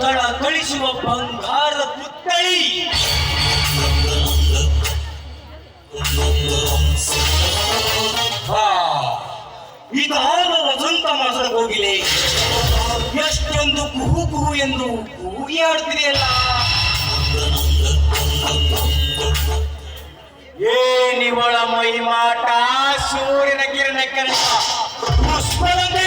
ಕಳ ಕಳಿಸುವ ಬಂಗಾರದ ಪುತ್ಥಳಿ. ಹಾ, ಇದಾವ ವಸಂತ ಮಾಸದ ಹೋಗಿಲೆ. ಎಷ್ಟೊಂದು ಕುಹು ಕುಹು ಎಂದು ಕೂಗಿ ನಿವಳ ಏನಿವಳ ಮೈಮಾಟ ಸೂರ್ಯನ ಕಿರಣ ಪುಷ್ಪದಂತೆ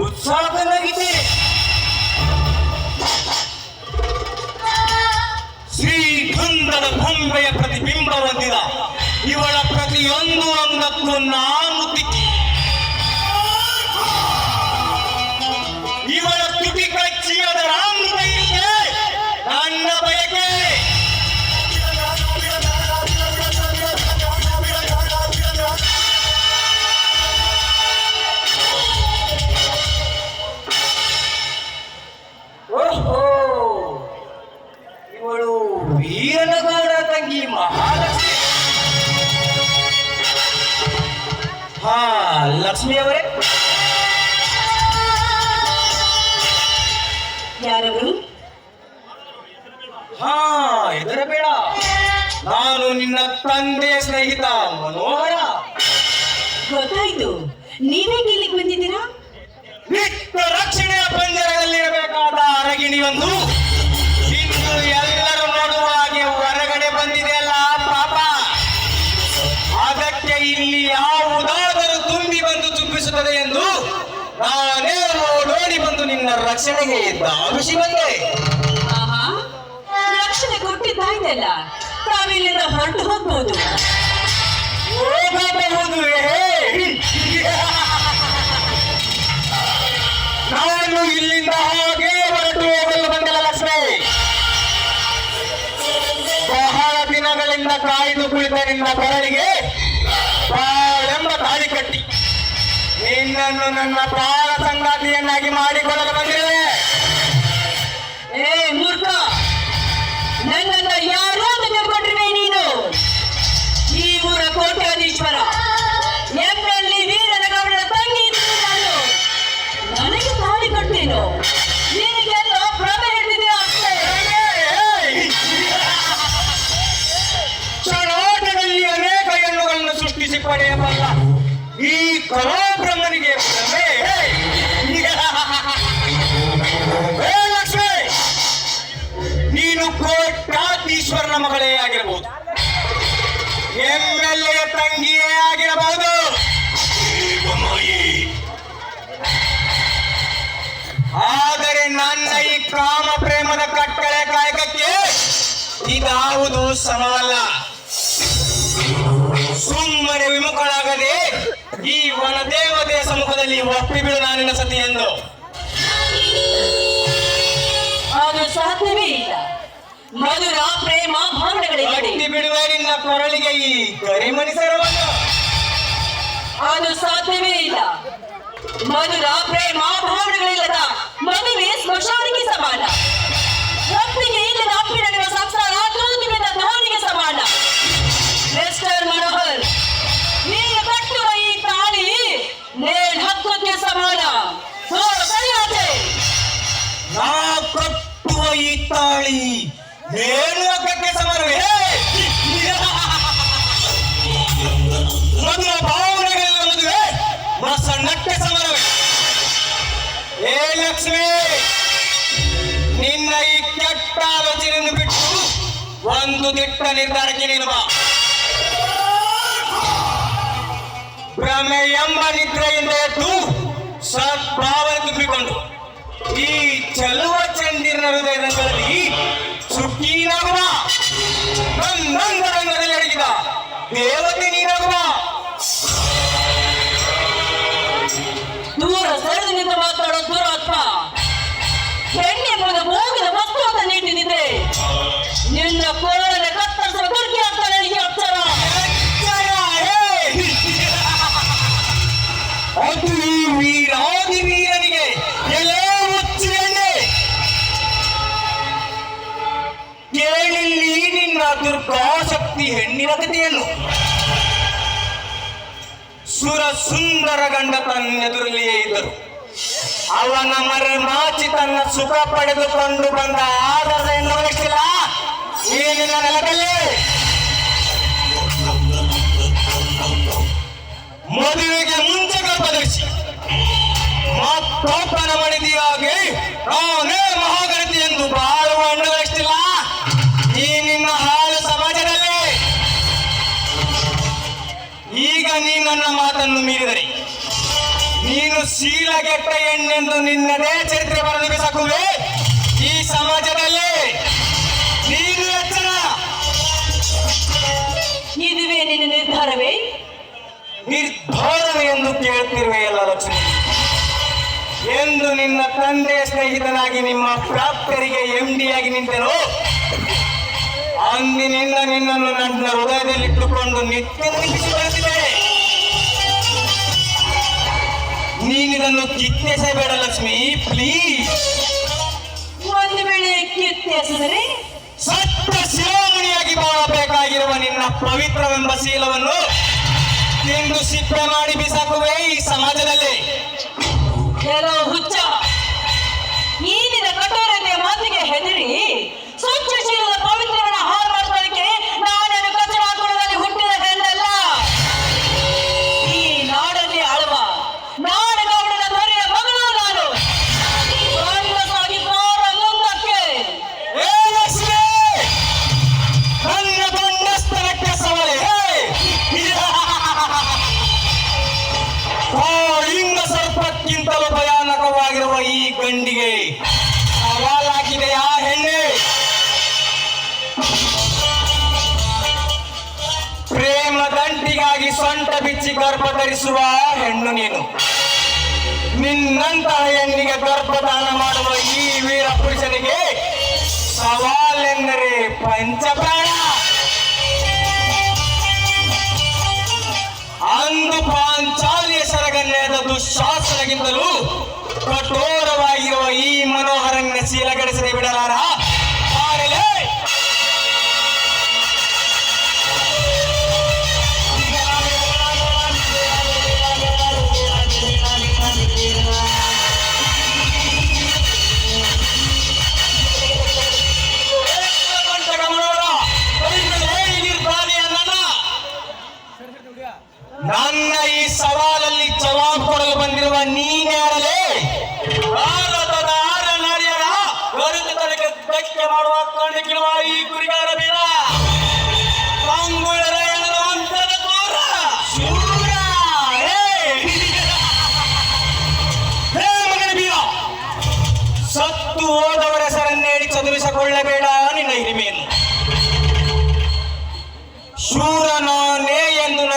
ಉತ್ಸಾಹ ನಿನ್ನ ತಂದೆ ಸ್ನೇಹಿತ ಮನೋಹರ. ಗೊತ್ತಾಯ್ತು. ನೀವೇ ಇಲ್ಲಿಗೆ ಬಂದಿದ್ದೀರಾ? ವಿಶ್ವ ರಕ್ಷಣೆಯ ಪಂಜರದಲ್ಲಿರಬೇಕಾದ ಅರಗಿಣಿಯೊಂದು. ಇಂದು ಎಲ್ಲರೂ ನೋಡುವ ಹಾಗೆ ಹೊರಗಡೆ ಬಂದಿದೆಯಲ್ಲ ಪಾಪ. ಅದಕ್ಕೆ ಇಲ್ಲಿ ಯಾವುದಾದರೂ ತುಂಬಿ ಬಂದು ಚುಪ್ಪಿಸುತ್ತದೆ ಎಂದು ನಾನೇ ಓಡೋಡಿ ಬಂದು ನಿನ್ನ ರಕ್ಷಣೆಗೆ ಧಾವಿಸಿ ಬಂದೆ. ಆಹಾ ರಕ್ಷಣೆ ಕೊಟ್ಟಿದ್ದಾಯ್ತಲ್ಲ. ತಾವಿಲ್ಲಿಂದ ಹೊರಟು ಹೋಗ್ಬೋದು. ಹೋಗಬಹುದು ನಾನು ಇಲ್ಲಿಂದ ಹಾಗೆ ಹೊರಟು ಹೋಗಲು ಬಂದಲ್ಲ ಲಕ್ಷ್ಮಿ. ಬಹಳ ದಿನಗಳಿಂದ ಕಾಯ್ದು ಕುಳಿತ ನಿನ್ನ ಬೆರಳಿಗೆ ಬಾಳೆಂಬ ತಾಳಿ ಕಟ್ಟಿ. ನಿನ್ನನ್ನು ನನ್ನ ಪ್ರಾಣ ಸಂಗಾತಿಯನ್ನಾಗಿ ಮಾಡಿಕೊಳ್ಳಲು ಬಂದಿರುವೆ. ಕಾಮ ಪ್ರೇಮದ ಕಟ್ಟಳೆ ಕಾಯಕಕ್ಕೆ ಇದಾವುದು ಸಮವಲ್ಲ ಸುಮ್ಮನೆ ವಿಮುಖಳಾಗದೆ ಈ ವನದೇವತೆಯ ಸಮ್ಮುಖದಲ್ಲಿ ಒಪ್ಪಿ ಬಿಡ ನಾನಿನ ಸತಿ ಎಂದು. ಅದು ಸಾಧ್ಯವೇ ಇಲ್ಲ. ಮಧುರ ಪ್ರೇಮ ಭಾವನೆಗಳಿಗೆ ಬಿಡುವ ನಿನ್ನ ಕೊರಳಿಗೆ ಈ ಕರಿಮಣಿ ಸರವನ್ನು ಅದು ಸಾಧ್ಯವೇ ಇಲ್ಲ. ಮಧುರ ಪ್ರೇಮ ಭಾವನೆಗಳಿಲ್ಲದ ದಿಟ್ಟ ನಿರ್ಧಾರಕ್ಕೆ ನೀನು ಬಾ ಭ್ರಮೆ ಎಂಬ ನಿದ್ರೆಯಿಂದ ಎದ್ದು ಸದ್ಭಾವನೆ ತುಂಬಿಕೊಂಡು ಈ ಚೆಲುವ ಚಂದಿರನ ಹೃದಯದಲ್ಲಿ ಸುಖೀನಾಗುವ ನಂದಂಗ ರಂಗದಲ್ಲಿ ಅಡಗಿದ ದೇವತೆ ದುರ್ಗಾಶಕ್ತಿ ಹೆಣ್ಣಿನ ಕಥೆಯನ್ನು ಸುರ ಸುಂದರ ಗಂಡ ತನ್ನೆದುರಲ್ಲಿಯೇ ಇದ್ದರು. ಅವನ ಮರೆ ಮಾಚಿ ತನ್ನ ಸುಖ ಪಡೆದುಕೊಂಡು ಬಂದ ಆಧಾರ ಎನ್ನುವುದಕ್ಕಿಲ್ಲ ಏನಿಲ್ಲ ನೆಲದಲ್ಲಿ. ಮದುವೆಗೆ ಮುಂಚೆ ಗರ್ಭಧರಿಸಿ. ಮತ್ತೊಬ್ಬನ ಮಾಡಿದೀಯಾಗಿ, ನಾನೇ ಮಹಾಗಣತಿ ಎಂದು ಬಾಳುವ ನನ್ನ ಮಾತನ್ನು ಮೀರಿದರೆ ನೀನು ಶೀಲಗೆಟ್ಟ ಎಣ್ಣೆಂದು ನಿನ್ನದೇ ಚರಿತ್ರೆ ಬರಲು ಬಿಸಾಕುವೆ. ಈ ಸಮಾಜದಲ್ಲಿ ನೀನು ಎಚ್ಚರ. ಇದುವೇ ನಿನ್ನ ನಿರ್ಧಾರವೇ? ನಿರ್ಧಾರವೇ ಎಂದು ಕೇಳುತ್ತಿರುವೆಯಲ್ಲ ಲಕ್ಷ್ಮಿ. ಎಂದು ನಿನ್ನ ತಂದೆ ಸ್ನೇಹಿತನಾಗಿ ನಿಮ್ಮ ಪ್ರಾಪ್ತರಿಗೆ ಎಂಡಿಯಾಗಿ ನಿಂತೆನು? ಅಂದಿನಿಂದ ನಿನ್ನನ್ನು ನನ್ನ ಹೃದಯದಲ್ಲಿಟ್ಟುಕೊಂಡು ನಿತ್ಯ ನೆನಪಿಸಿ ಬರುತ್ತಿದೆ ನೀನಿದನ್ನು ಕಿತ್ತೆಸಬೇಡ ಲಕ್ಷ್ಮಿ ಪ್ಲೀಸ್ ಒಂದು ವೇಳೆ ಕಿತ್ತೆಸಿದರೆ ಸತ್ಯ ಶಿರೋಮಣಿಯಾಗಿ ಬಾಳಬೇಕಾಗಿರುವ ನಿನ್ನ ಪವಿತ್ರವೆಂಬ ಶೀಲವನ್ನು ತಿಂದು ಸಿಪ್ಪೆ ಮಾಡಿ ಬಿಸಾಕುವೆ ಈ ಸಮಾಜದಲ್ಲಿ. ಬಿಚ್ಚಿ ಗರ್ಭ ಧರಿಸುವ ಹೆಣ್ಣು ನೀನು. ನಿನ್ನಂತಹ ಹೆಣ್ಣಿಗೆ ಗರ್ಭದಾನ ಮಾಡುವ ಈ ವೀರ ಪುರುಷನಿಗೆ ಸವಾಲೆಂದರೆ ಪಂಚಪ್ರಾಣ. ಅಂದು ಪಾಂಚಾಲಿಯ ಸರಗನ್ಯದ ದುಶಾಸನಗಿಂತಲೂ ಕಠೋರವಾಗಿರುವ ಈ ಮನೋಹರನ್ನ ಶೀಲಗಡಿಸದೆ ಬಿಡಲಾರ? ನನ್ನ ಈ ಸವಾಲಲ್ಲಿ ಜವಾಬ್ ಕೊಡಲು ಬಂದಿರುವ ನೀನ್ಯಾರಲೇ ಭಾರತದ ನಾರಿಯರ ಗರುತು ತನಕ ಧಕ್ಕೆ ಮಾಡುವ ಕಣ್ಣಿಗಿರುವ ಈ ಕುರಿಗಾರ ಬೀರ ಪಾಂಗುಳರ ವಂಶದ ಕ್ರೂರ. ಶೂರ! ಹೇ! ಮಗನ ಬೀರ ಸತ್ತು ಹೋದವರ ಹೆಸರನ್ನೇಡಿ ಚದುರಿಸಿಕೊಳ್ಳಬೇಡ ನಿನ್ನ ಹಿರಿಮೆಯನ್ನು ಶೂರನ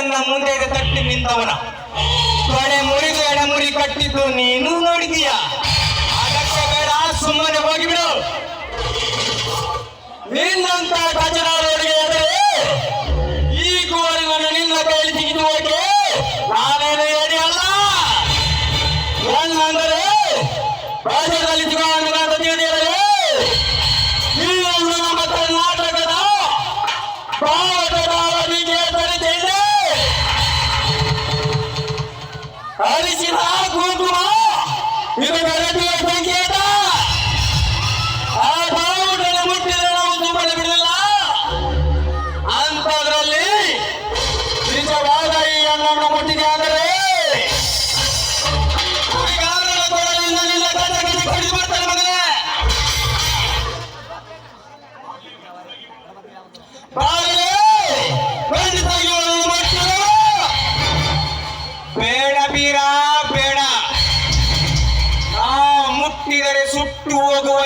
ನನ್ನ ಮುಂದೆ ತಟ್ಟಿ ನಿಂತವನ. ತೊಡೆ ಮುರಿದು ಎಡಮುರಿ ಕಟ್ಟಿದ್ದು ನೀನು ನೋಡಿದೀಯ. ಅದಕ್ಕೆ ಬೇಡ, ಸುಮ್ಮನೆ ಹೋಗಿಬಿಡು ನಿನ್ನಂತ ಗಜನಾರೋರಿಗೆ ಅರಿಶಿನ ಕುಂಕುಮ ಇದು ಬೆಳಕಿನ ಸಂಕೇತ ಆ ಬಾವುಟನ ಮುಟ್ಟಿದ ನಾವು ಸುಮ್ಮನೆ ಬಿಡಲಿಲ್ಲ ಅಂಥದ್ರಲ್ಲಿ ನಿಜವಾದ ಈ ಅಣ್ಣನ ಮುಟ್ಟಿದೆ ಅಂದರೆ ಹುಡುಗಾರನ ಕೊಡಲಿಂದ ನಿನ್ನ ಗಂಡ ಗಂಡ ಕಡಿದು ಬರ್ತಾನೆ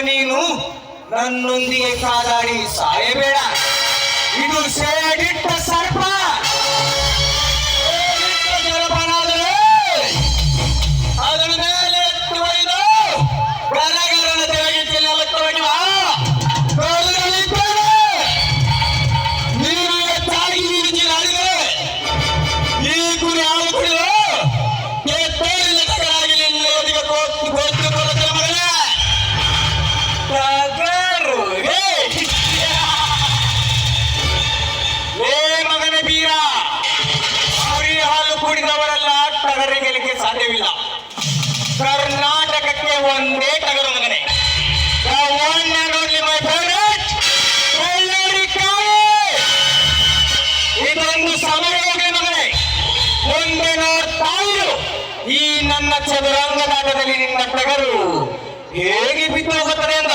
ನೀನು ನನ್ನೊಂದಿಗೆ ಕಾದಾಡಿ ಸಾಯಬೇಡ. ಇದು ಸೇಡಿಟ್ಟ ನನ್ನ ಚದುರಂಗದಾಟದಲ್ಲಿ ನಿನ್ನ ಟಗರು ಹೇಗೆ ಬಿದ್ದು ಹೋಗುತ್ತದೆ ಅಂತ